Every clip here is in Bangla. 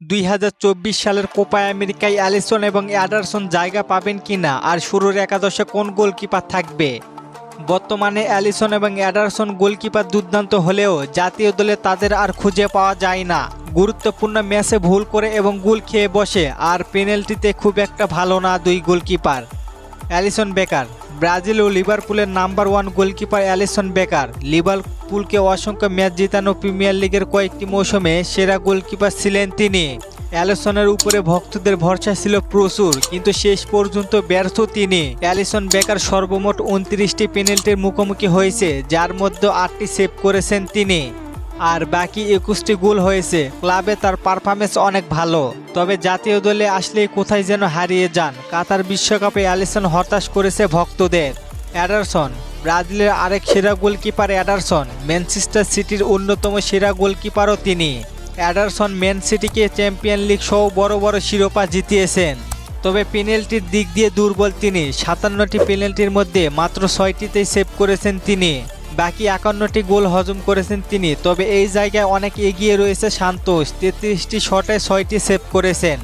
দুই হাজার চব্বিশ সালের কোপা আমেরিকায় অ্যালিসন এবং অ্যাডারসন জায়গা পাবেন কিনা আর শুরুর একাদশে কোন গোলকিপার থাকবে? বর্তমানে অ্যালিসন এবং অ্যাডারসন গোলকিপার দুর্দান্ত হলেও জাতীয় দলে তাদের আর খুঁজে পাওয়া যায় না। গুরুত্বপূর্ণ ম্যাচে ভুল করে এবং গোল খেয়ে বসে, আর পেনাল্টিতে খুব একটা ভালো না দুই গোলকিপার। Alisson Becker. ব্রাজিল ও লিভারপুলের নাম্বার ওয়ান গোলকিপার অ্যালিসন বেকার। লিভারপুলকে অসংখ্য ম্যাচ জিতানো প্রিমিয়ার লিগের কয়েকটি মৌসুমে সেরা গোলকিপার ছিলেন তিনি। অ্যালিসনের উপরে ভক্তদের ভরসা ছিল প্রচুর, কিন্তু শেষ পর্যন্ত ব্যর্থ তিনি। অ্যালিসন বেকার সর্বমোট উনত্রিশটি পেনাল্টির মুখোমুখি হয়েছে, যার মধ্যে আটটি সেভ করেছেন তিনি। আর বাকি একুশটি গোল হয়েছে। ক্লাবে তার পারফরমেন্স অনেক ভালো। তবে জাতীয় দলে আসলেই কোথায় যেন হারিয়ে যান। কাতার বিশ্বকাপে অ্যালিসন হতাশ করেছে ভক্তদের। অ্যাডারসন, ব্রাজিলের আরেক সেরা গোলকিপার অ্যাডারসন, ম্যানচেস্টার সিটির অন্যতম সেরা গোলকিপারও তিনি। অ্যাডারসন ম্যান সিটিকে চ্যাম্পিয়ন লিগ সহ বড় বড় শিরোপা জিতিয়েছেন। তবে পেনাল্টির দিক দিয়ে দুর্বল তিনি। সাতান্নটি পেনাল্টির মধ্যে মাত্র ছয়টিতেই সেভ করেছেন তিনি। বাকি একান্নটি গোল হজম করেছেন তিনি। তবে এই জায়গায় অনেক এগিয়ে রয়েছে সান্তোষ তেত্রিশটি শটে ছয়টি সেভ করেছেন।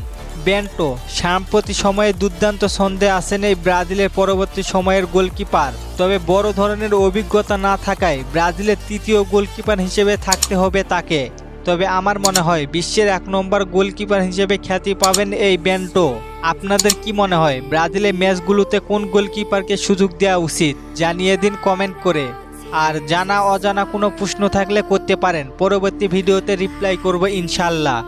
বেন্টো, সাম্প্রতি সময়ে দুর্দান্ত ছন্দে আছেন এই ব্রাজিলের পরবর্তী সময়ের গোলকিপার। তবে বড় ধরনের অভিজ্ঞতা না থাকায় ব্রাজিলের তৃতীয় গোলকিপার হিসেবে থাকতে হবে তাকে। তবে আমার মনে হয় বিশ্বের এক নম্বর গোলকিপার হিসেবে খ্যাতি পাবেন এই বেন্টো। আপনাদের কি মনে হয়, ব্রাজিলের ম্যাচগুলোতে কোন গোলকিপারকে সুযোগ দেওয়া উচিত? জানিয়ে দিন কমেন্ট করে। আর জানা অজানা কোনো প্রশ্ন থাকলে করতে পারেন পরবর্তী ভিডিওতে রিপ্লাই করব ইনশাল্লাহ.